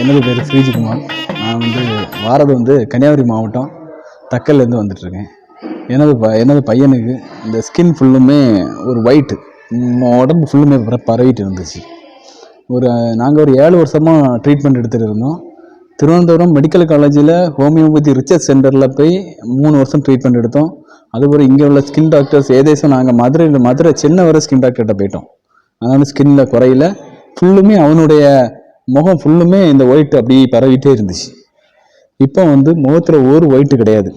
என்னது எனது பேர் ஸ்ரீஜிகுமார். நான் வந்து வாரது வந்து கன்னியாகுமரி மாவட்டம் தக்கல்லேருந்து வந்துட்டுருக்கேன். எனது ப எனது பையனுக்கு இந்த ஸ்கின் ஃபுல்லுமே ஒரு ஒயிட்டு உடம்பு ஃபுல்லுமே பரவிட்டு இருந்துச்சு. ஒரு நாங்கள் ஒரு ஏழு வருஷமாக ட்ரீட்மெண்ட் எடுத்துகிட்டு இருந்தோம். திருவனந்தபுரம் மெடிக்கல் காலேஜில் ஹோமியோபதி ரிசர்ச் சென்டரில் போய் மூணு வருஷம் ட்ரீட்மெண்ட் எடுத்தோம். அதுபோல் இங்கே உள்ள ஸ்கின் டாக்டர்ஸ் ஏதேசம் நாங்கள் மதுரையில் மதுரை சின்ன வர ஸ்கின் டாக்டர்கிட்ட போயிட்டோம். அதனால் ஸ்கின்னில் குறையில ஃபுல்லுமே அவனுடைய முகம் ஃபுல்லுமே இந்த ஒயிட் அப்படி பரவிட்டே இருந்துச்சு. இப்போ வந்து முகத்தில் ஒரு ஒயிட்டு கிடையாது.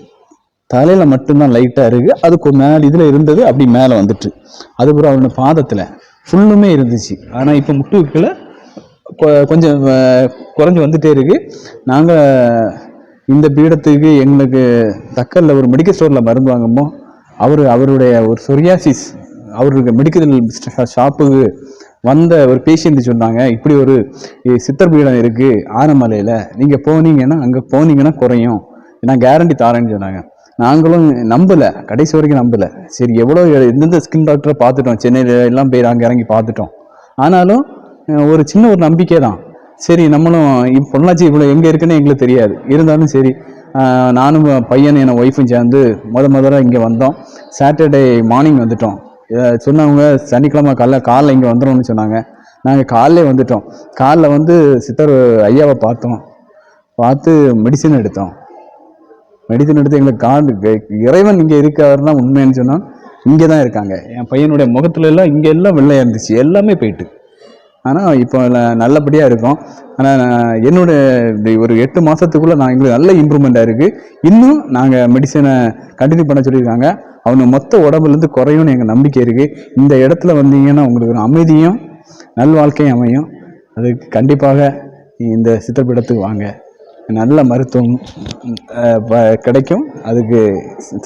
தலையில் மட்டும்தான் லைட்டாக இருக்குது அதுக்கு மேலே இதில் இருந்தது அப்படி மேலே வந்துட்டு. அதுக்கப்புறம் அவனோட பாதத்தில் ஃபுல்லுமே இருந்துச்சு. ஆனால் இப்போ முட்டுக்கில் கொஞ்சம் குறைஞ்சி வந்துட்டே இருக்குது நாங்கள் இந்த பீடத்துக்கு எங்களுக்கு தக்கலில் ஒரு மெடிக்கல் ஸ்டோரில் மருந்து வாங்குமோ அவர் அவருடைய ஒரு சொரியாசிஸ் அவருக்கு மெடிக்கல் ஷாப்புக்கு வந்த ஒரு பேஷண்ட் சொன்னாங்க இப்படி ஒரு சித்தர் பீடம் இருக்குது ஆனமலையில். நீங்கள் போனீங்கன்னா அங்கே போனீங்கன்னா குறையும். நான் கேரண்டி தாரேன்னு சொன்னாங்க. நாங்களும் நம்பலை. கடைசி வரைக்கும் நம்பலை. சரி எவ்வளோ எந்தெந்த ஸ்கின் டாக்டரை பார்த்துட்டோம். சென்னையில் எல்லாம் போய் அங்கே இறங்கி பார்த்துட்டோம். ஆனாலும் ஒரு சின்ன ஒரு நம்பிக்கை தான் சரி நம்மளும் பொள்ளாச்சி இவ்வளோ எங்கே இருக்குன்னு எங்களுக்கு தெரியாது. இருந்தாலும் சரி நானும் பையன் என் ஒய்ஃபும் சேர்ந்து முத முதல்ல இங்கே வந்தோம். சாட்டர்டே மார்னிங் வந்துட்டோம். சொன்னவங்க சனிக்கிழமை காலைல காலைல இங்கே வந்துடும்னு சொன்னாங்க. நாங்கள் காலைல வந்துட்டோம். காலைல வந்து சித்தர் ஐயாவை பார்த்தோம். பார்த்து மெடிசன் எடுத்தோம். மெடிசன் எடுத்து எங்களுக்கு காண்டு இறைவன் இங்கே இருக்காருன்னா உண்மைன்னு சொன்னால் இங்கே தான் இருக்காங்க. என் பையனுடைய முகத்துல எல்லாம் இங்கே எல்லாம் வெள்ளையாக இருந்துச்சு. எல்லாமே போயிட்டு. ஆனால் இப்போ நல்லபடியாக இருக்கும். ஆனால் என்னோட இந்த ஒரு எட்டு மாதத்துக்குள்ளே நான் எங்களுக்கு நல்ல இம்ப்ரூவ்மெண்ட்டாக இருக்குது இன்னும் நாங்கள் மெடிசனை கண்டினியூ பண்ண சொல்லியிருக்காங்க. அவங்க மொத்த உடம்புலேருந்து குறையும்னு எங்கள் நம்பிக்கை இருக்குது இந்த இடத்துல வந்தீங்கன்னா உங்களுக்கு ஒரு அமைதியும் நல்வாழ்க்கையும் அமையும். அதுக்கு கண்டிப்பாக இந்த சித்தப்பீடத்துக்கு வாங்க. நல்ல மருத்துவம் கிடைக்கும். அதுக்கு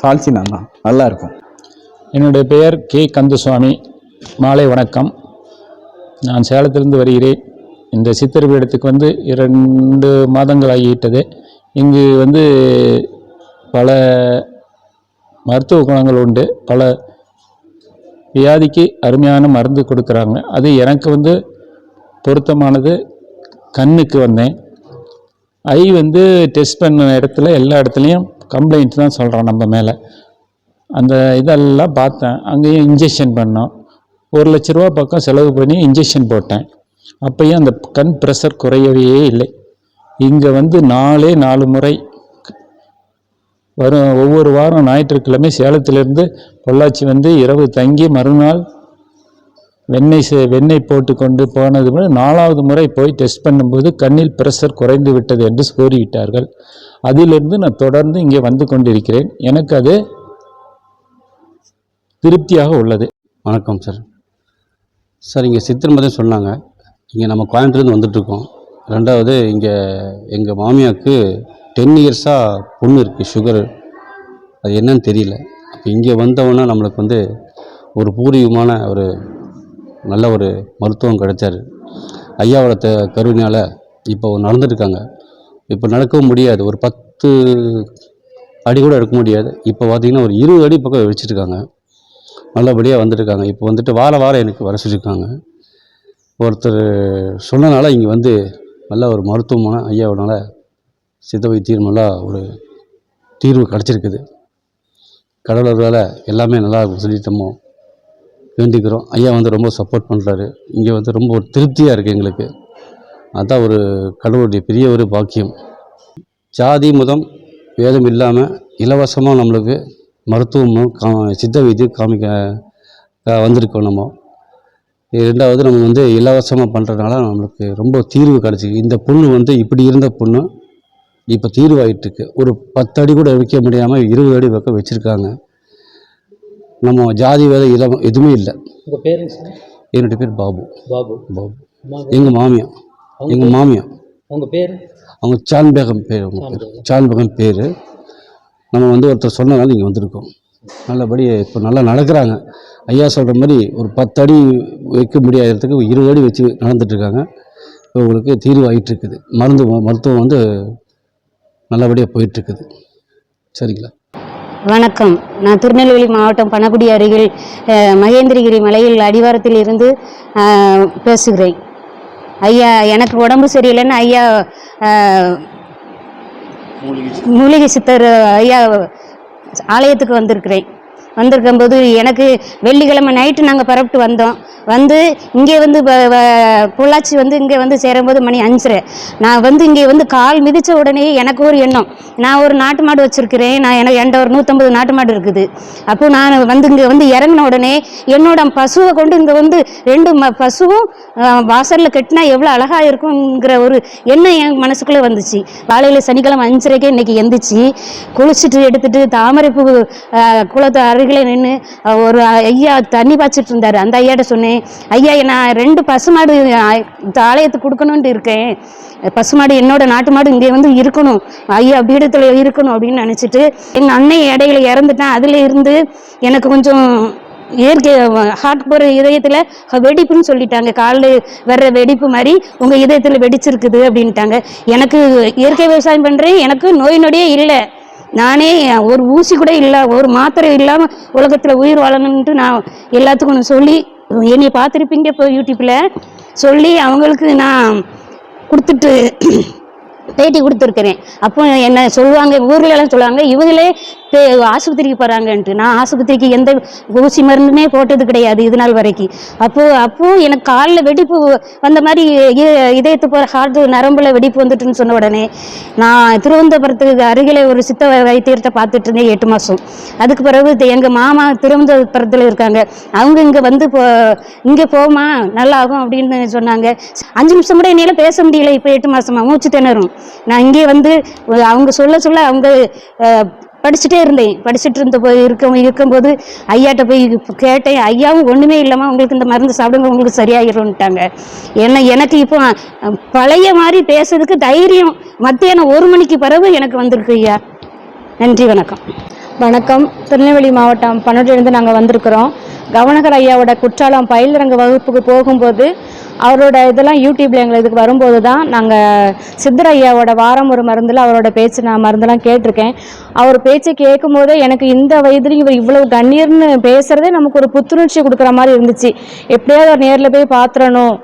சாட்சி நான் தான். நல்லா இருக்கும். என்னுடைய பெயர் கே. கந்தசுவாமி. மாலை வணக்கம். நான் சேலத்திலிருந்து வருகிறேன். இந்த சித்தர் பீடத்துக்கு வந்து இரண்டு மாதங்கள் ஆகிவிட்டது. இங்கு வந்து பல மருத்துவ குணங்கள் உண்டு. பல வியாதிக்கு அருமையான மருந்து கொடுக்குறாங்க. அது எனக்கு வந்து பொருத்தமானது. கண்ணுக்கு வந்தேன். ஐ வந்து டெஸ்ட் பண்ண இடத்துல எல்லா இடத்துலையும் கம்ப்ளைண்ட் தான் சொல்கிறோம் நம்ம மேலே. அந்த இதெல்லாம் பார்த்தேன். அங்கேயும் இன்ஜெக்ஷன் பண்ணோம். ஒரு லட்ச ரூபா பக்கம் செலவு பண்ணி இன்ஜெக்ஷன் போட்டேன். அப்பயும் அந்த கண் ப்ரெஷர் குறையவே இல்லை. இங்கே வந்து நாலே நாலு முறை வரும் ஒவ்வொரு வாரம் ஞாயிற்றுக்கிழமை சேலத்திலிருந்து பொள்ளாச்சி வந்து இரவு தங்கி மறுநாள் வெண்ணெய் சே வெண்ணெய் போட்டு கொண்டு போனது முறை நாலாவது முறை போய் டெஸ்ட் பண்ணும்போது கண்ணில் பிரஷர் குறைந்து விட்டது என்று கூறிவிட்டார்கள். அதிலிருந்து நான் தொடர்ந்து இங்கே வந்து கொண்டிருக்கிறேன். எனக்கு அது திருப்தியாக உள்ளது. வணக்கம் சார் சார் இங்கே சித்தர் சொன்னாங்க. இங்கே நம்ம கோயம்புத்தூர்லேருந்து வந்துட்டுருக்கோம் ரெண்டாவது இங்கே எங்கள் மாமியாவுக்கு டென் இயர்ஸாக பொண்ணு இருக்குது சுகரு அது என்னன்னு தெரியல. அப்போ இங்கே வந்தவொன்னே நம்மளுக்கு வந்து ஒரு பூர்வீகமான ஒரு நல்ல ஒரு மருத்துவம் கிடைச்சாரு. ஐயாவோட த கருவினால் இப்போ நடந்துட்டுருக்காங்க இப்போ நடக்கவும் முடியாது. ஒரு பத்து அடி கூட எடுக்க முடியாது. இப்போ பார்த்திங்கன்னா ஒரு இருபது அடி பக்கம் வச்சுருக்காங்க நல்லபடியாக வந்துட்டுருக்காங்க இப்போ வந்துட்டு வார வாரம் எனக்கு வர சொல்லியிருக்காங்க. ஒருத்தர் சொன்னனால இங்கே வந்து நல்ல ஒரு மருத்துவமான ஐயாவோட சித்த வைத்தியம் ஒரு தீர்வு கிடச்சிருக்குது. கடவுளர்களால் எல்லாமே நல்லா இருக்கும் சொல்லிட்டோமோ வேண்டிக்கிறோம். ஐயா வந்து ரொம்ப சப்போர்ட் பண்ணுறாரு இங்கே வந்து ரொம்ப ஒரு திருப்தியாக இருக்குது எங்களுக்கு. அதுதான் ஒரு கடவுளுடைய பெரிய ஒரு பாக்கியம். ஜாதி மதம் வேதம் இல்லாமல் இலவசமாக நம்மளுக்கு மருத்துவமும் கா சித்த வைத்தியம் காமிக்க வந்திருக்கோம் நம்ம. ரெண்டாவது நம்ம வந்து இலவசமாக பண்ணுறதுனால நம்மளுக்கு ரொம்ப தீர்வு கிடச்சிது இந்த பொண்ணு வந்து இப்படி இருந்த பொண்ணு இப்போ தீர்வாயிட்டுருக்கு. ஒரு பத்து அடி கூட வைக்க முடியாமல் இருபது அடி பக்கம் வச்சுருக்காங்க. நம்ம ஜாதி வேதம் இலம் எதுவுமே இல்லை. உங்கள் சார்? என்னுடைய பேர் பாபு. பாபு. பாபு. எங்கள் மாமியா எங்கள் மாமியா உங்கள் பேர்? அவங்க சான்பேகம் பேர் அவங்க பேர். சான்பேகம். பேர். நம்ம வந்து ஒருத்தர் சொன்னதால இங்கே வந்திருக்கோம். நல்லபடி இப்போ நல்லா நடக்கிறாங்க. ஐயா சொல்கிற மாதிரி ஒரு பத்து அடி வைக்க முடியாத இடத்துக்கு ஒரு இருபது அடி வச்சு நடந்துட்டுருக்காங்க இப்போ உங்களுக்கு தீர்வு ஆயிட்டு இருக்குது மருந்து மருத்துவம் வந்து நல்லபடியாக போயிட்டுருக்குது. சரிங்களா? வணக்கம். நான் திருநெல்வேலி மாவட்டம் பணகுடி அருகில் மகேந்திரகிரி மலையில் அடிவாரத்தில் இருந்து பேசுகிறேன். ஐயா எனக்கு உடம்பு சரியில்லைன்னு ஐயா மூலிகை சித்தர் ஐயா ஆலயத்துக்கு வந்திருக்கிறேன். வந்திருக்கும் போது எனக்கு வெள்ளிக்கிழமை நைட்டு நாங்கள் பரப்பிட்டு வந்தோம். வந்து இங்கே வந்து வ- பொள்ளாச்சி வந்து இங்கே வந்து சேரும்போது மணி அஞ்சரை. நான் வந்து இங்கே வந்து கால் மிதித்த உடனே எனக்கு ஒரு எண்ணம். நான் ஒரு நாட்டு மாடு வச்சுருக்கிறேன். நான் எனக்கு என்கிட்ட ஒரு நூற்றம்பது நாட்டு மாடு இருக்குது. அப்போ நான் வந்து இங்கே வந்து இறங்கின உடனே என்னோட பசுவை கொண்டு இங்கே வந்து ரெண்டு ம பசுவும் வாசலில் கட்டினா எவ்வளோ அழகாக இருக்குங்கிற ஒரு எண்ணம் என் மனசுக்குள்ளே வந்துச்சு. காலையில் சனிக்கிழமை அஞ்சரைக்கே இன்னைக்கு எந்திரிச்சு குளிச்சுட்டு எடுத்துட்டு தாமரை பூ குளத்தை அருகில் நின்று ஒரு ஐயா தண்ணி பாய்ச்சிட்டு இருந்தார். அந்த ஐயாட்ட சொன்னேன் ஐயா நான் ரெண்டு பசுமாடு இந்த ஆலயத்துக்கு கொடுக்கணுன்ட்டு இருக்கேன். பசுமாடு என்னோட நாட்டு மாடு இங்கே வந்து இருக்கணும். ஐயா பீடத்தில் இருக்கணும் அப்படின்னு நினச்சிட்டு எங்கள் அண்ணன் இடையில இறந்துட்டேன் அதில் இருந்து எனக்கு கொஞ்சம் இயற்கை ஹார்ட் போகிற இதயத்தில் வெடிப்புன்னு சொல்லிட்டாங்க. காலில் வர்ற வெடிப்பு மாதிரி உங்கள் இதயத்தில் வெடிச்சிருக்குது அப்படின்ட்டாங்க. எனக்கு இயற்கை விவசாயம் பண்ணுறேன் எனக்கு நோய் நொடியே இல்லை. நானே ஒரு ஊசி கூட இல்லை ஒரு மாத்திரை இல்லாமல் உலகத்தில் உயிர் வாழணுன்ட்டு நான் எல்லாத்துக்கும் ஒன்று சொல்லி என்னை பார்த்துருப்பீங்க இப்போ யூடியூப்பில் சொல்லி அவங்களுக்கு நான் கொடுத்துட்டு பேட்டி கொடுத்துருக்குறேன். அப்போ என்ன சொல்லுவாங்க ஊர்ல எல்லாம் சொல்லுவாங்க இவங்களே ஆஸ்பத்திரிக்கு போகிறாங்கன்ட்டு நான் ஆஸ்பத்திரிக்கு எந்த ஊசி மருந்துமே போட்டது கிடையாது இது நாள் வரைக்கும். அப்போது அப்போது எனக்கு காலில் வெடிப்பு வந்த மாதிரி இதயத்து போகிற ஹார்ட் நரம்பில் வெடிப்பு வந்துட்டுன்னு சொன்ன உடனே நான் திருவனந்தபுரத்துக்கு அருகில் ஒரு சித்த வைத்தியத்தை பார்த்துட்டு இருந்தேன் எட்டு மாதம் அதுக்கு பிறகு எங்கள் மாமா திருவனந்தபுரத்தில் இருக்காங்க. அவங்க இங்கே வந்து போ இங்கே போமா நல்லா ஆகும் அப்படின்னு சொன்னாங்க. அஞ்சு நிமிஷம் கூட என்னால் பேச முடியல. இப்போ எட்டு மாதமாக மூச்சு திணறும். நான் இங்கே வந்து அவங்க சொல்ல சொல்ல அவங்க படிச்சுட்டே இருந்தேன். படிச்சுட்டு இருந்த போய் இருக்க இருக்கும்போது ஐயாட்ட போய் கேட்டேன் ஐயாவும் ஒன்றுமே இல்லாமல் உங்களுக்கு இந்த மருந்து சாப்பிடுங்க உங்களுக்கு சரியாயிரும்ட்டாங்க. ஏன்னா எனக்கு இப்போ பழைய மாதிரி பேசுறதுக்கு தைரியம் மத்தியானம் ஒரு மணிக்கு பிறகு எனக்கு வந்திருக்கு ஐயா. நன்றி வணக்கம். வணக்கம். திருநெல்வேலி மாவட்டம் பன்னெண்டுலேருந்து நாங்கள் வந்திருக்கிறோம். கவனகர் ஐயாவோட குற்றாலம் பயிலரங்க வகுப்புக்கு போகும்போது அவரோட இதெல்லாம் யூடியூப்ல எங்களுக்கு இதுக்கு வரும்போது தான் நாங்கள் சித்தர் ஐயாவோட வாரம் ஒரு மருந்தில் அவரோட பேச்சு நான் மருந்தெல்லாம் கேட்டிருக்கேன். அவர் பேச்சை கேட்கும் போதே எனக்கு இந்த வயதுலையும் இவர் இவ்வளவு கண்ணீர்னு பேசுறதே நமக்கு ஒரு புத்துணர்ச்சி கொடுக்குற மாதிரி இருந்துச்சு. எப்படியாவது அவர் நேரில் போய் பார்த்துடணும்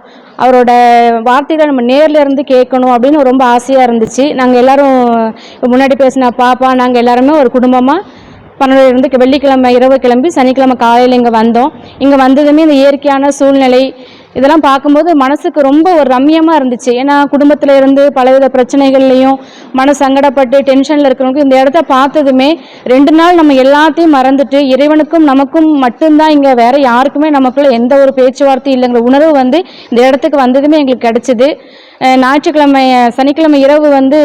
அவரோட வார்த்தைகளை நம்ம நேரில் இருந்து கேட்கணும் அப்படின்னு ரொம்ப ஆசையாக இருந்துச்சு. நாங்கள் எல்லோரும் முன்னாடி பேசின பாப்பா நாங்கள் எல்லாருமே ஒரு குடும்பமாக பன்னெண்டு இருந்து வெள்ளிக்கிழமை இரவு கிளம்பி சனிக்கிழமை காலையில் இங்கே வந்தோம். இங்கே வந்ததுமே இந்த இயற்கையான சூழ்நிலை இதெல்லாம் பார்க்கும்போது மனசுக்கு ரொம்ப ஒரு ரம்மியமாக இருந்துச்சு. ஏன்னா குடும்பத்தில் இருந்து பலவித பிரச்சனைகள்லையும் மன சங்கடப்பட்டு டென்ஷனில் இருக்கிறவங்க இந்த இடத்த பார்த்ததுமே ரெண்டு நாள் நம்ம எல்லாத்தையும் மறந்துட்டு இறைவனுக்கும் நமக்கும் மட்டும்தான் இங்கே வேற யாருக்குமே நமக்குள்ள எந்த ஒரு பேச்சுவார்த்தையும் இல்லைங்கிற உணர்வு வந்து இந்த இடத்துக்கு வந்ததுமே எங்களுக்கு கிடைச்சிது. ஞாயிற்றுக்கிழமை சனிக்கிழமை இரவு வந்து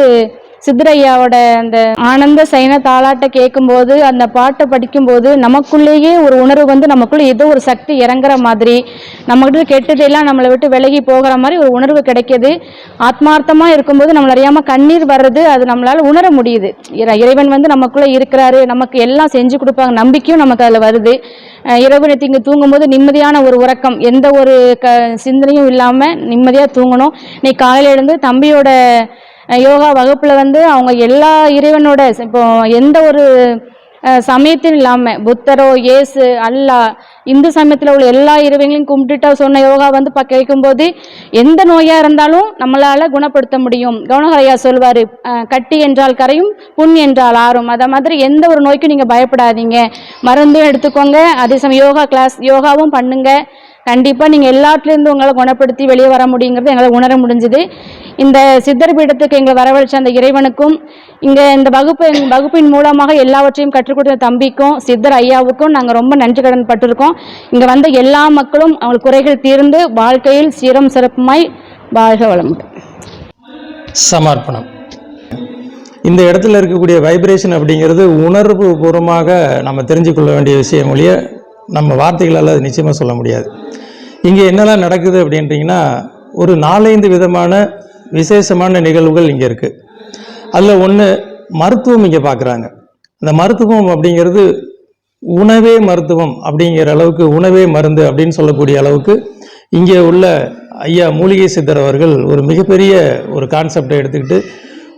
சித்தரையாவோட அந்த ஆனந்த சைன தாளாட்ட கேட்கும்போது அந்த பாட்டை படிக்கும்போது நமக்குள்ளேயே ஒரு உணர்வு வந்து நமக்குள்ள ஏதோ ஒரு சக்தி இறங்குற மாதிரி நம்மகிட்ட கெட்டதெல்லாம் நம்மளை விட்டு விலகி போகிற மாதிரி ஒரு உணர்வு கிடைக்கிது. ஆத்மார்த்தமா இருக்கும்போது நம்மள அறியாம கண்ணீர் வர்றது அது நம்மளால உணர முடியுது. இறை- இறைவன் வந்து நமக்குள்ள இருக்கிறாரு நமக்கு எல்லாம் செஞ்சு கொடுப்பாங்க நம்பிக்கையும் நமக்கு அதில் வருது. இரவு நேற்று இங்கே தூங்கும்போது நிம்மதியான ஒரு உறக்கம் எந்த ஒரு க சிந்தனையும் இல்லாமல் நிம்மதியாக தூங்கணும். இன்னைக்கு காலையில எழுந்து தம்பியோட யோகா வகுப்பில் வந்து அவங்க எல்லா இறைவனோட இப்போ எந்த ஒரு சமயத்தின் இல்லாமல் புத்தரோ இயேசு அல்லாஹ் இந்து சமயத்தில் உள்ள எல்லா இறைவங்களையும் கும்பிட்டுட்டா சொன்ன யோகா வந்து ப கேட்கும்போது எந்த நோயாக இருந்தாலும் நம்மளால் குணப்படுத்த முடியும். கவனகரையா சொல்வார் கட்டி என்றால் கரையும் புண் என்றால் ஆறும். அதை மாதிரி எந்த ஒரு நோய்க்கும் நீங்கள் பயப்படாதீங்க. மருந்தும் எடுத்துக்கோங்க. அதே சமயம் யோகா கிளாஸ் யோகாவும் பண்ணுங்கள் கண்டிப்பாக நீங்கள் எல்லாத்துலேருந்து உங்களை குணப்படுத்தி வெளியே வர முடியுங்கிறது எங்களால் உணர முடிஞ்சுது. இந்த சித்தர் பீடத்துக்கு எங்களை வரவழைச்ச அந்த இறைவனுக்கும் இங்கே இந்த வகுப்பு வகுப்பின் மூலமாக எல்லாவற்றையும் கற்றுக் கொடுத்த தம்பிக்கும் சித்தர் ஐயாவுக்கும் நாங்கள் ரொம்ப நன்றி கடன் பட்டிருக்கோம். இங்கே வந்த எல்லா மக்களும் அவங்களுக்கு குறைகள் தீர்ந்து வாழ்க்கையில் சீரம் சிறப்புமாய் வாழ்க வளமுடன். சமர்ப்பணம். இந்த இடத்துல இருக்கக்கூடிய வைப்ரேஷன் அப்படிங்கிறது உணர்வு பூர்வமாக நம்ம தெரிஞ்சுக்கொள்ள வேண்டிய விஷயம் ஒழிய நம்ம வார்த்தைகளால் அது நிச்சயமாக சொல்ல முடியாது. இங்கே என்னெல்லாம் நடக்குது அப்படின்ட்டிங்கன்னா ஒரு நாலைந்து விதமான விசேஷமான நிகழ்வுகள் இங்கே இருக்குது அதில் ஒன்று மருத்துவம் இங்கே பார்க்குறாங்க அந்த மருத்துவம் அப்படிங்கிறது உணவே மருத்துவம் அப்படிங்கிற அளவுக்கு உணவே மருந்து அப்படின்னு சொல்லக்கூடிய அளவுக்கு இங்கே உள்ள ஐயா மூலிகை சித்தர் அவர்கள் ஒரு மிகப்பெரிய ஒரு கான்செப்டை எடுத்துக்கிட்டு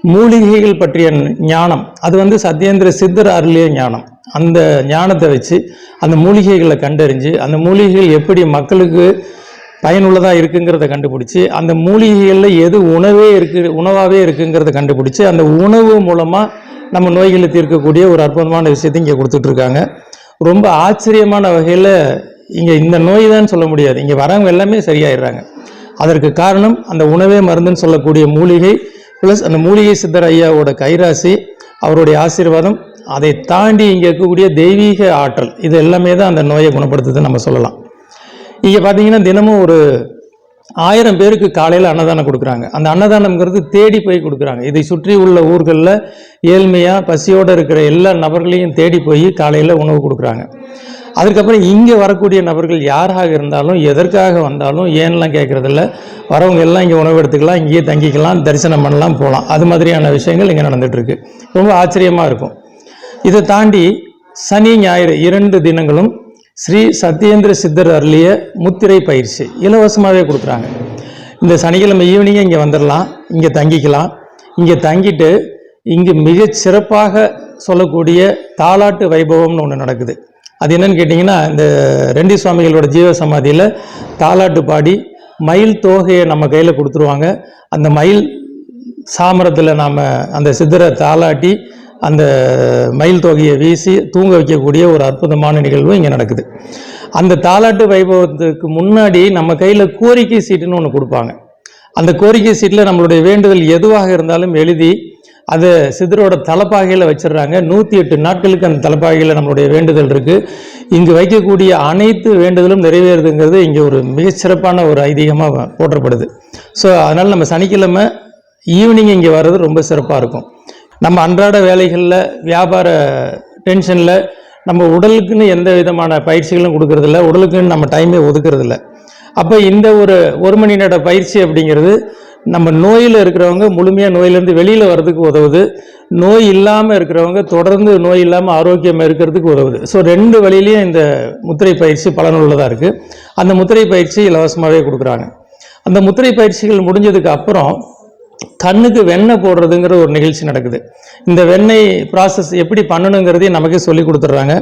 மூலிகைகள் பற்றிய ஞானம் அது வந்து சத்யேந்திர சித்தர் அருளிய ஞானம். அந்த ஞானத்தை வச்சு அந்த மூலிகைகளை கண்டறிஞ்சு அந்த மூலிகைகள் எப்படி மக்களுக்கு பயனுள்ளதாக இருக்குங்கிறத கண்டுபிடிச்சி அந்த மூலிகைகளில் எது உணவே இருக்கு உணவாகவே இருக்குங்கிறத கண்டுபிடிச்சி அந்த உணவு மூலமாக நம்ம நோய்களை தீர்க்கக்கூடிய ஒரு அற்புதமான விஷயத்தை இங்கே கொடுத்துட்ருக்காங்க. ரொம்ப ஆச்சரியமான வகையில் இங்கே இந்த நோய் தான் சொல்ல முடியாது. இங்கே வரவங்க எல்லாமே சரியாயிடுறாங்க. அதற்கு காரணம் அந்த உணவே மருந்துன்னு சொல்லக்கூடிய மூலிகை ப்ளஸ் அந்த மூலிகை சித்தர் ஐயாவோட கைராசி அவருடைய ஆசீர்வாதம் அதை தாண்டி இங்கே இருக்கக்கூடிய தெய்வீக ஆற்றல் இது எல்லாமே தான் அந்த நோயை குணப்படுத்துதுன்னு நம்ம சொல்லலாம். இங்கே பார்த்தீங்கன்னா தினமும் ஒரு ஆயிரம் பேருக்கு காலையில் அன்னதானம் கொடுக்குறாங்க. அந்த அன்னதானம்ங்கிறது தேடி போய் கொடுக்குறாங்க. இதை சுற்றி உள்ள ஊர்களில் ஏழ்மையாக பசியோடு இருக்கிற எல்லா நபர்களையும் தேடி போய் காலையில் உணவு கொடுக்குறாங்க. அதுக்கப்புறம் இங்கே வரக்கூடிய நபர்கள் யாராக இருந்தாலும் எதற்காக வந்தாலும் ஏன்லாம் கேட்குறதில்ல வரவங்க எல்லாம் இங்கே உணவு எடுத்துக்கலாம் இங்கேயே தங்கிக்கலாம் தரிசனம் பண்ணலாம் போகலாம். அது மாதிரியான விஷயங்கள் இங்கே நடந்துகிட்ருக்கு ரொம்ப ஆச்சரியமாக இருக்கும். இதை தாண்டி சனி ஞாயிறு இரண்டு தினங்களும் ஸ்ரீ சத்யேந்திர சித்தர் அருளிய முத்திரை பயிற்சி இலவசமாகவே கொடுக்குறாங்க. இந்த சனிக்கிழமை ஈவினிங்கே இங்கே வந்துடலாம் இங்கே தங்கிக்கலாம். இங்கே தங்கிட்டு இங்கு மிகச் சிறப்பாக சொல்லக்கூடிய தாலாட்டு வைபவம்னு ஒன்று நடக்குது. அது என்னன்னு கேட்டிங்கன்னா இந்த ரெண்டி சுவாமிகளோட ஜீவ சமாதியில் தாலாட்டு பாடி மயில் தோகையை நம்ம கையில் கொடுத்துருவாங்க. அந்த மயில் சாமரத்தில் நாம் அந்த சித்தரை தாளாட்டி அந்த மயில் தொகையை வீசி தூங்க வைக்கக்கூடிய ஒரு அற்புதமான நிகழ்வு இங்கே நடக்குது. அந்த தாலாட்டு வைபவத்துக்கு முன்னாடி நம்ம கையில் கோரிக்கை சீட்டுன்னு ஒன்று கொடுப்பாங்க. அந்த கோரிக்கை சீட்டில் நம்மளுடைய வேண்டுதல் எதுவாக இருந்தாலும் எழுதி அதை சிதரோட தலைப்பாகையில் வச்சிடுறாங்க. நூற்றி எட்டு நாட்களுக்கு அந்த தலைப்பாகையில் நம்மளுடைய வேண்டுதல் இருக்குது இங்கு வைக்கக்கூடிய அனைத்து வேண்டுதலும் நிறைவேறுதுங்கிறது இங்கே ஒரு மிகச்சிறப்பான ஒரு ஐதீகமாக போற்றப்படுது. ஸோ அதனால் நம்ம சனிக்கிழமை ஈவினிங் இங்கே வர்றது ரொம்ப சிறப்பாக இருக்கும். நம்ம அன்றாட வேலைகளில் வியாபார டென்ஷனில் நம்ம உடலுக்குன்னு எந்த விதமான பயிற்சிகளும் கொடுக்கறதில்ல. உடலுக்குன்னு நம்ம டைமே ஒதுக்குறதில்ல. அப்போ இந்த ஒரு ஒரு மணி நேர பயிற்சி அப்படிங்கிறது நம்ம நோயில் இருக்கிறவங்க முழுமையாக நோயிலேருந்து வெளியில் வர்றதுக்கு உதவுது. நோய் இல்லாமல் இருக்கிறவங்க தொடர்ந்து நோய் இல்லாமல் ஆரோக்கியமாக இருக்கிறதுக்கு உதவுது. ஸோ ரெண்டு வழியிலையும் இந்த முத்திரை பயிற்சி பலனுள்ளதாக இருக்குது அந்த முத்திரை பயிற்சி இலவசமாகவே கொடுக்குறாங்க. அந்த முத்திரை பயிற்சிகள் முடிஞ்சதுக்கு அப்புறம் கண்ணுக்கு வெண்ணெய் போடுறதுங்கிற ஒரு நிகழ்ச்சி நடக்குது. இந்த வெண்ணெய் ப்ராசஸ் எப்படி பண்ணணுங்கிறதையும் நமக்கே சொல்லி கொடுத்துட்றாங்க.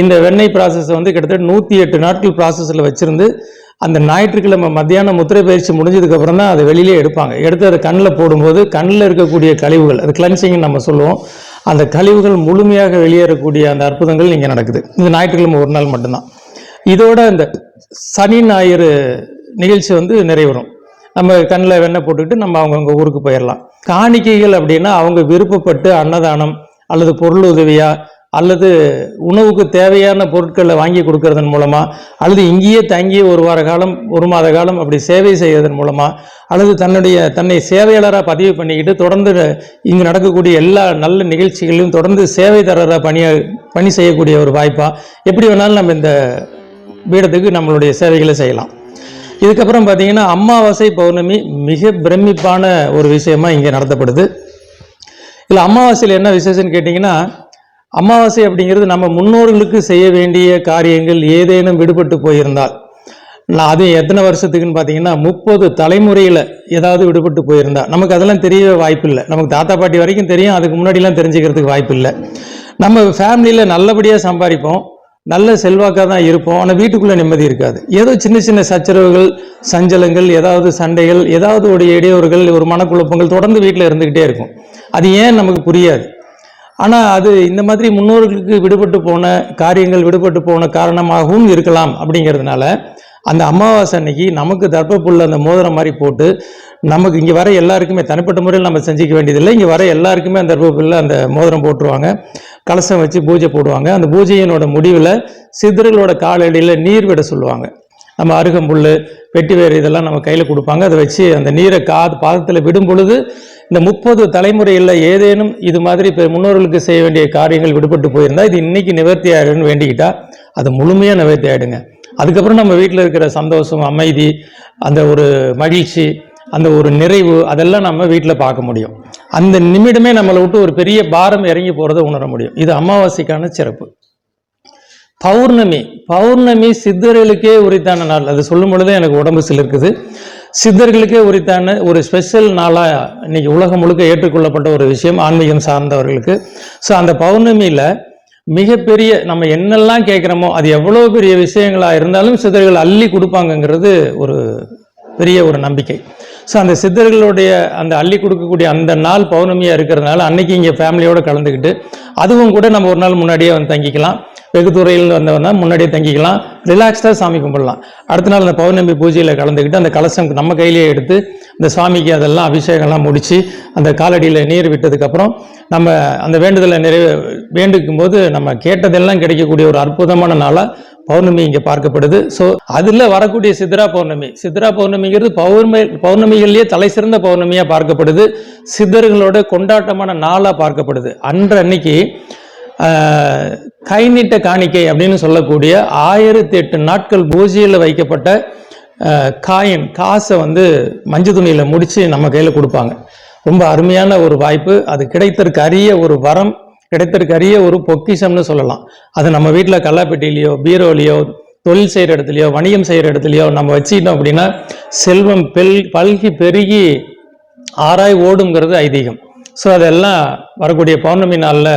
இந்த வெண்ணெய் ப்ராசஸ் வந்து கிட்டத்தட்ட நூற்றி எட்டு நாட்கள் ப்ராசஸில் வச்சுருந்து அந்த ஞாயிற்றுக்கிழமை மத்தியானம் முத்திரை பயிற்சி முடிஞ்சதுக்கப்புறம் தான் அதை வெளியிலே எடுப்பாங்க. எடுத்து அதை கண்ணில் போடும்போது கண்ணில் இருக்கக்கூடிய கழிவுகள் அது கிளன்சிங்னு நம்ம சொல்லுவோம். அந்த கழிவுகள் முழுமையாக வெளியேறக்கூடிய அந்த அற்புதங்கள் இங்கே நடக்குது. இந்த ஞாயிற்றுக்கிழமை ஒரு நாள் மட்டும்தான். இதோட இந்த சனி ஞாயிறு நிகழ்ச்சி வந்து நிறைவேறும். நம்ம கண்ணில் வெண்ணெய் போட்டுக்கிட்டு நம்ம அவங்கவுங்க ஊருக்கு போயிடலாம் காணிக்கைகள் அப்படின்னா அவங்க விருப்பப்பட்டு அன்னதானம் அல்லது பொருள் உதவியா அல்லது உணவுக்கு தேவையான பொருட்களை வாங்கி கொடுக்கறதன் மூலமாக அல்லது இங்கேயே தங்கி ஒரு வார காலம் ஒரு மாத காலம் அப்படி சேவை செய்வதன் மூலமாக அல்லது தன்னுடைய தன்னை சேவையாளராக பதிவு பண்ணிக்கிட்டு தொடர்ந்து இங்கு நடக்கக்கூடிய எல்லா நல்ல நிகழ்ச்சிகளிலும் தொடர்ந்து சேவை தரராக பணிய பணி செய்யக்கூடிய ஒரு வாய்ப்பாக எப்படி வேணாலும் நம்ம இந்த பீடத்துக்கு நம்மளுடைய சேவைகளை செய்யலாம். இதுக்கப்புறம் பார்த்தீங்கன்னா அமாவாசை பௌர்ணமி மிக பிரமிப்பான ஒரு விஷயமா இங்கே நடத்தப்படுது. இல்லை அமாவாசையில் என்ன விசேஷம்னு கேட்டிங்கன்னா அமாவாசை அப்படிங்கிறது நம்ம முன்னோர்களுக்கு செய்ய வேண்டிய காரியங்கள் ஏதேனும் விடுபட்டு போயிருந்தால் நான் அது எத்தனை வருஷத்துக்குன்னு பார்த்தீங்கன்னா முப்பது தலைமுறையில் ஏதாவது விடுபட்டு போயிருந்தா நமக்கு அதெல்லாம் தெரிய வாய்ப்பு இல்லை நமக்கு தாத்தா பாட்டி வரைக்கும் தெரியும் அதுக்கு முன்னாடிலாம் தெரிஞ்சுக்கிறதுக்கு வாய்ப்பு இல்லை நம்ம ஃபேமிலியில் நல்லபடியாக சம்பாதிப்போம். நல்ல செல்வாக்காக தான் இருப்போம். ஆனால் வீட்டுக்குள்ளே நிம்மதி இருக்காது. ஏதோ சின்ன சின்ன சச்சரவுகள் சஞ்சலங்கள் ஏதாவது சண்டைகள் ஏதாவது ஒரு இடையூறுகள் ஒரு மனக்குழப்பங்கள் தொடர்ந்து வீட்டில் இருந்துக்கிட்டே இருக்கும். அது ஏன் நமக்கு புரியாது? ஆனால் அது இந்த மாதிரி முன்னோர்களுக்கு விடுபட்டு போன காரியங்கள் விடுபட்டு போன காரணமாகவும் இருக்கலாம் அப்படிங்கிறதுனால அந்த அமாவாசை அன்னைக்கு நமக்கு தர்ப்பப்புல்ல அந்த மோதிரம் மாதிரி போட்டு நமக்கு இங்கே வர எல்லாருக்குமே தனிப்பட்ட முறையில் நம்ம செஞ்சுக்க வேண்டியதில்லை. இங்கே வர எல்லாருக்குமே அந்த தர்ப்பப்புல்ல அந்த மோதிரம் போட்டுருவாங்க. கலசம் வச்சு பூஜை போடுவாங்க. அந்த பூஜையினோட முடிவில் சித்தர்களோட காலடியில் நீர் விட சொல்லுவாங்க. நம்ம அருகம்புல் வெட்டி வேறு இதெல்லாம் நம்ம கையில் கொடுப்பாங்க. அதை வச்சு அந்த நீரை காது பாதத்தில் விடும் பொழுது இந்த முப்பது தலைமுறையில் ஏதேனும் இது மாதிரி இப்போ முன்னோர்களுக்கு செய்ய வேண்டிய காரியங்கள் விடுபட்டு போயிருந்தால் இது இன்றைக்கி நிவர்த்தி ஆயிடும்னு வேண்டிக்கிட்டால் அது முழுமையாக நிவர்த்தி ஆகிடுங்க அதுக்கப்புறம் நம்ம வீட்டில் இருக்கிற சந்தோஷம் அமைதி அந்த ஒரு மகிழ்ச்சி அந்த ஒரு நிறைவு அதெல்லாம் நம்ம வீட்டில் பார்க்க முடியும். அந்த நிமிடமே நம்மளை விட்டு ஒரு பெரிய பாரம் இறங்கி போகிறத உணர முடியும். இது அமாவாசைக்கான சிறப்பு. பௌர்ணமி. பௌர்ணமி சித்தர்களுக்கே உரித்தான நாள். அது சொல்லும் பொழுதே எனக்கு உடம்பு சிலிருக்குது. சித்தர்களுக்கே உரித்தான ஒரு ஸ்பெஷல் நாளாக இன்னைக்கு உலகம் முழுக்க ஏற்றுக்கொள்ளப்பட்ட ஒரு விஷயம் ஆன்மீகம் சார்ந்தவர்களுக்கு. ஸோ அந்த பௌர்ணமியில் மிகப்பெரிய நம்ம என்னெல்லாம் கேட்குறோமோ அது எவ்வளோ பெரிய விஷயங்களாக இருந்தாலும் சித்தர்கள் அள்ளி கொடுப்பாங்கங்கிறது ஒரு பெரிய ஒரு நம்பிக்கை. ஸோ அந்த சித்தர்களுடைய அந்த அள்ளி கொடுக்கக்கூடிய அந்த நாள் பௌர்ணமியாக இருக்கிறதுனால அன்னைக்கு இங்கே ஃபேமிலியோடு கலந்துக்கிட்டு அதுவும் கூட நம்ம ஒரு நாள் முன்னாடியே வந்து தங்கிக்கலாம். வெகு தூரையில் வந்தவனா முன்னாடியே தங்கிக்கலாம். ரிலாக்ஸ்டாக சாமி கும்பிடலாம். அடுத்த நாள் அந்த பௌர்ணமி பூஜையில் கலந்துக்கிட்டு அந்த கலசம் நம்ம கையிலேயே எடுத்து இந்த சுவாமிக்கு அதெல்லாம் அபிஷேகம்லாம் முடித்து அந்த காலடியில் நீர் விட்டதுக்கப்புறம் நம்ம அந்த வேண்டுதலை நிறைவே வேண்டிக்கும் போது நம்ம கேட்டதெல்லாம் கிடைக்கக்கூடிய ஒரு அற்புதமான நாளாக பௌர்ணமி இங்கே பார்க்கப்படுது. ஸோ அதில் வரக்கூடிய சித்ரா பௌர்ணமி. சித்ரா பௌர்ணமிங்கிறது பௌர்ணமி பௌர்ணமிகள்லேயே தலை சிறந்த பௌர்ணமியாக பார்க்கப்படுது. சித்தர்களோட கொண்டாட்டமான நாளாக பார்க்கப்படுது. அன்று அன்னைக்கு கை நீட்ட காணிக்கை அப்படின்னு சொல்லக்கூடிய ஆயிரத்தி எட்டு நாட்கள் பூஜையில் வைக்கப்பட்ட காயின் காசை வந்து மஞ்சள் துணியில் முடித்து நம்ம கையில் கொடுப்பாங்க. ரொம்ப அருமையான ஒரு வாய்ப்பு. அது கிடைத்திருக்க அரிய ஒரு வரம் கிடைத்திருக்க அரிய ஒரு பொக்கிஷம்னு சொல்லலாம். அது நம்ம வீட்டில் கல்லாப்பெட்டிலையோ பீரோலையோ தொழில் செய்கிற இடத்துலையோ வணிகம் செய்கிற இடத்துலையோ நம்ம வச்சுக்கிட்டோம் அப்படின்னா செல்வம் பெல் பல்கி பெருகி ஆராய் ஓடுங்கிறது ஐதீகம். ஸோ அதெல்லாம் வரக்கூடிய பௌர்ணமி நாளில்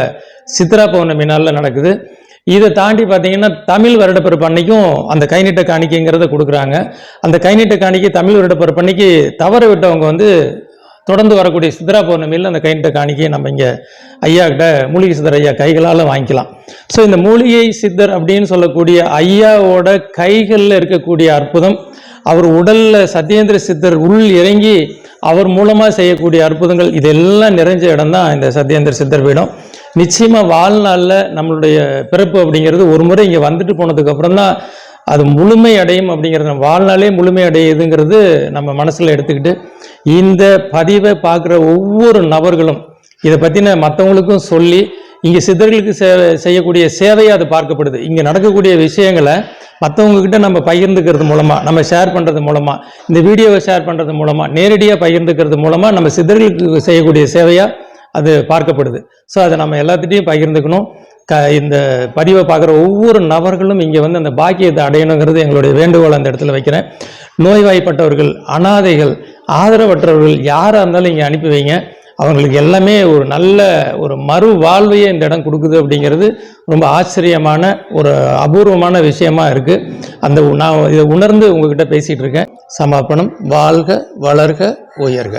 சித்ரா பௌர்ணமி நாளில் நடக்குது. இதை தாண்டி பார்த்தீங்கன்னா தமிழ் வருடப்பிறப்பு அன்னைக்கும் அந்த கைநீட்ட காணிக்கைங்கிறத கொடுக்குறாங்க. அந்த கைநீட்ட காணிக்கை தமிழ் வருடப்பிறப்பு அன்னைக்கு தவற விட்டவங்க வந்து தொடர்ந்து வரக்கூடிய சித்ரா பௌர்ணமியில் அந்த கைநீட்ட காணிக்கையை நம்ம இங்கே ஐயா கிட்ட மூலிகை சித்தர் ஐயா கைகளால் வாங்கிக்கலாம். ஸோ இந்த மூலிகை சித்தர் அப்படின்னு சொல்லக்கூடிய ஐயாவோட கைகளில் இருக்கக்கூடிய அற்புதம் அவர் உடலில் சத்யேந்திர சித்தர் உள் இறங்கி அவர் மூலமாக செய்யக்கூடிய அற்புதங்கள் இதெல்லாம் நிறைஞ்ச இடம் தான் இந்த சத்யேந்திர சித்தர் பீடம். நிச்சயமாக வாழ்நாளில் நம்மளுடைய பிறப்பு அப்படிங்கிறது ஒரு முறை இங்கே வந்துட்டு போனதுக்கப்புறம் தான் அது முழுமை அடையும் அப்படிங்கிறது நம்ம வாழ்நாளே முழுமை அடையுதுங்கிறது நம்ம மனசில் எடுத்துக்கிட்டு இந்த பதிவை பார்க்குற ஒவ்வொரு நபர்களும் இதை பற்றின மற்றவங்களுக்கும் சொல்லி இங்கே சித்தர்களுக்கு சேவை செய்யக்கூடிய சேவையாக அது பார்க்கப்படுது. இங்கே நடக்கக்கூடிய விஷயங்களை மற்றவங்கக்கிட்ட நம்ம பகிர்ந்துக்கிறது மூலமாக நம்ம ஷேர் பண்ணுறது மூலமாக இந்த வீடியோவை ஷேர் பண்ணுறது மூலமாக நேரடியாக பகிர்ந்துக்கிறது மூலமாக நம்ம சித்தர்களுக்கு செய்யக்கூடிய சேவையாக அது பார்க்கப்படுது. ஸோ அதை நம்ம எல்லாத்திட்டையும் பகிர்ந்துக்கணும். க இந்த பதிவை பார்க்குற ஒவ்வொரு நபர்களும் இங்கே வந்து அந்த பாக்கியத்தை அடையணுங்கிறது எங்களுடைய வேண்டுகோள் அந்த இடத்துல வைக்கிறேன். நோய்வாய்ப்பட்டவர்கள் அனாதைகள் ஆதரவற்றவர்கள் யாராக இருந்தாலும் இங்கே அனுப்பி வைங்க. அவங்களுக்கு எல்லாமே ஒரு நல்ல ஒரு மறு வாழ்வையே இந்த இடம் கொடுக்குது அப்படிங்கிறது ரொம்ப ஆச்சரியமான ஒரு அபூர்வமான விஷயமா இருக்குது அந்த நான் இதை உணர்ந்து உங்ககிட்ட பேசிகிட்டு இருக்கேன். சமாப்பணம் வாழ்க வளர்க உயர்க.